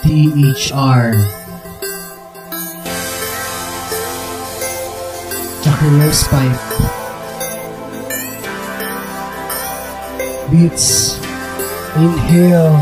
THR Jacqueline Pipe. Beats. Inhale.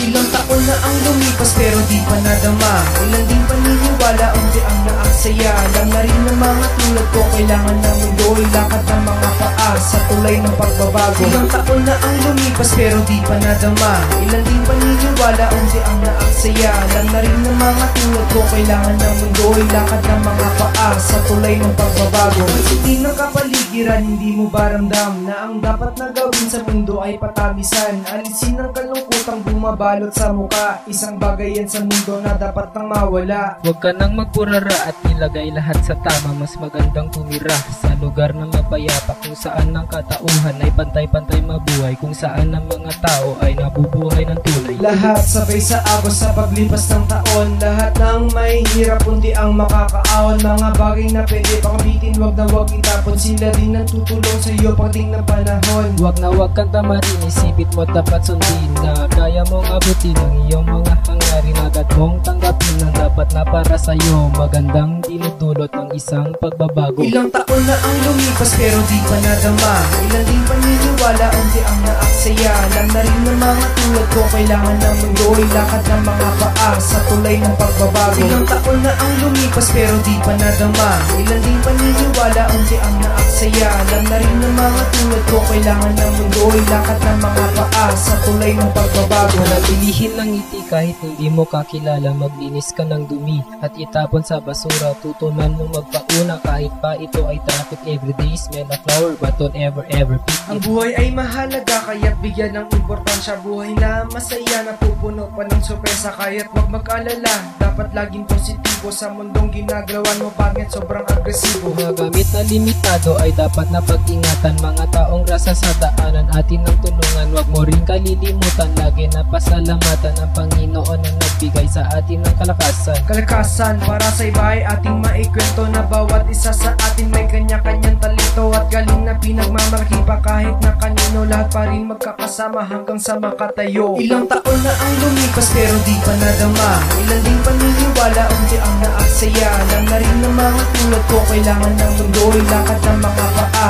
Ilang taon na ang lumipas pero di pa nadama. Ilan din paniniwala unti ang naaksaya. Alam na rin ng mga tulad ko kailangan ng mundo Ilakad ng mga paa sa tulay ng pagbabago. Ilang taon na ang lumipas pero di pa nadama. Ilan din paniniwala unti ang naaksaya. Alam na rin ng mga tulad ko kailangan ng mundo Ilakad ng mga paa sa tulay ng pagbabago. Hindi ng kapaligiran hindi mo ba ramdam Na ang dapat na gawin sa mundo ay patamisan Alisin ang kalungkutang bumabalo balot sa muka Isang bagay yan sa mundo na dapat nang mawala. Huwag ka nang magpurara at ilagay lahat sa tama. Mas magandang tumira sa lugar na mapayapa Kung saan ang katauhan ay pantay-pantay mabuhay. Kung saan ang mga tao ay nabubuhay ng tunay. Lahat sabay sa agos sa paglipas ng taon. Lahat ng may hirap kundi ang makakaahon Mga bagay na pwede pang bitin Huwag na huwag itapon. Sila din ang tutulong sa iyo pagting ng panahon. Huwag na huwag kang tamarin Isipit mo dapat sundin na kaya mong abot Sagutin ang iyong mga hangarin. Agad mong tanggapin na dapat na para sa'yo Magandang dinudulot ng isang pagbabago. Ilang taon na ang lumipas pero di pa nadama. Ilan din paniniwala unti ang naaksaya. Alam na rin ng mga tulad ko Kailangan ng mundo Ilakad ng mga paa sa tulay ng pagbabago. Ilang taon na ang lumipas pero di pa nadama. Ilan din paniniwala unti ang naaksaya. Alam na rin ng mga tulad ko Kailangan ng mundo Ilakad ng mga paa sa tulay ng pagbabago. Pilihin ng ngiti kahit hindi mo kakilala Maglinis ka ng dumi at itapon sa basura. Tutunan mong magpauna kahit pa ito ay traffic Everyday smell a flower but don't ever ever pick Ang buhay ay mahalaga kaya't bigyan ng importansya Buhay na masaya. Na pupuno pa ng sorpresa Kaya't wag mag-alala Dapat laging positibo sa mundong ginagawan mo Bakit sobrang agresibo Mga gamit na limitado ay dapat na pag-ingatan Mga taong rasa sa daanan atin ng tulungan Wag mo rin kalilimutan lagi na pasal pasalamatan ang Panginoon na nagbigay sa atin ng kalakasan. Kalakasan para sa iba ay ating maikwento na bawat isa sa atin may kanya-kanyang talento at galing na pinagmamalaki pa kahit na kanino lahat pa rin magkakasama hanggang sa makatayo. Ilang taon na ang lumipas pero di pa nadama. Ilan din paniniwala unti ang naaksaya. Alam na rin ng mga tulad ko kailangan ng mundo ilakad ng mga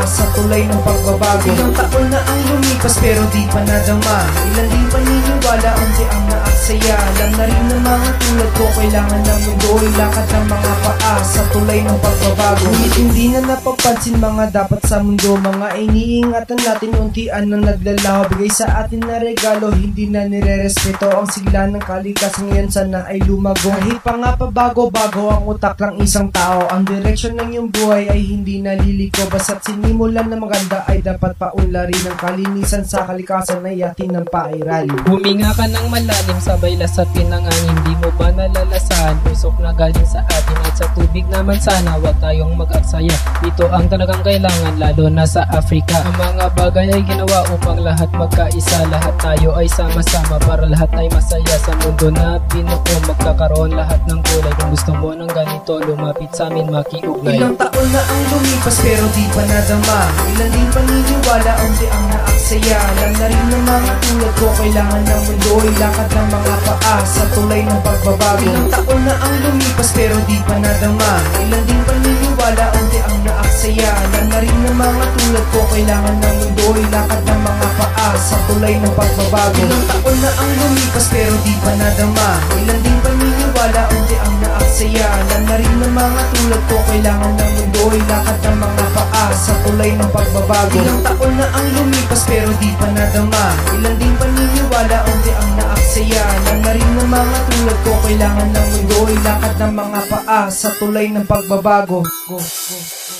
sa tulay ng pagbabago. Ilang taon na ang lumipas pero di pa nadama. Ilan din paniniwala unti ang naaksaya. Alam na rin ng mga tulad ko Kailangan ng mundo. Ilakad ng mga paa Sa tulay ng pagbabago. Ngunit hindi na napapansin mga dapat sa mundo. Mga iniingatan natin Untian na naglalaho Bigay sa atin na regalo. Hindi na nire-respeto Ang sigla ng kalikasan ngayon Sana ay lumago. Kahit pa nga pabago-bago Ang utak ng isang tao Ang direksyon ng iyong buhay Ay hindi naliliko Basta't sinimulan na maganda Ay dapat paunlarin Ang kalinisan sa kalikasan Ay atin ng pairali Huminga ka ng malalim sabay lasapin ng angin. Di mo ba nalalasahan? Pusok na galing sa atin At sa tubig naman sana Huwag tayong mag-aksaya. Ito ang talagang kailangan Lalo na sa Afrika. Ang mga bagay ay ginawa Upang lahat magkaisa. Lahat tayo ay sama-sama Para lahat ay masaya. Sa mundo na binuo Magkakaroon lahat ng kulay. Kung gusto mo ng ganito Lumapit sa amin makiugnay. Ilang taon na ang lumipas Pero di pa nadama Ilan din paniniwala Unti ang naaksaya. Alam na rin ng mga tulad ko Kailangan ng mundo Ilakad ng mga paa Sa tulay ng pagbabago. Ilang taon na ang lumipas Pero di pa nadama. Ilan din paniniwala Unti ang naaksaya. Alam na rin ng mga tulad ko Kailangan ng mundo Ilakad ng mga paa Sa tulay ng pagbabago. Ilang taon na ang lumipas Pero di pa nadama. Ilan din paniniwala Unti ang naaksaya Alam na rin ng mga tulad ko Kailangan ng mundo Ilakad ng mga paa Sa tulay ng pagbabago. Ilang taon na ang lumipas Pero di pa nadama. Ilan din paniniwala Unti ang naaksaya. Alam na rin ng mga tulad ko Kailangan ng mundo Ilakad ng mga paa Sa tulay ng pagbabago. Go, go, go.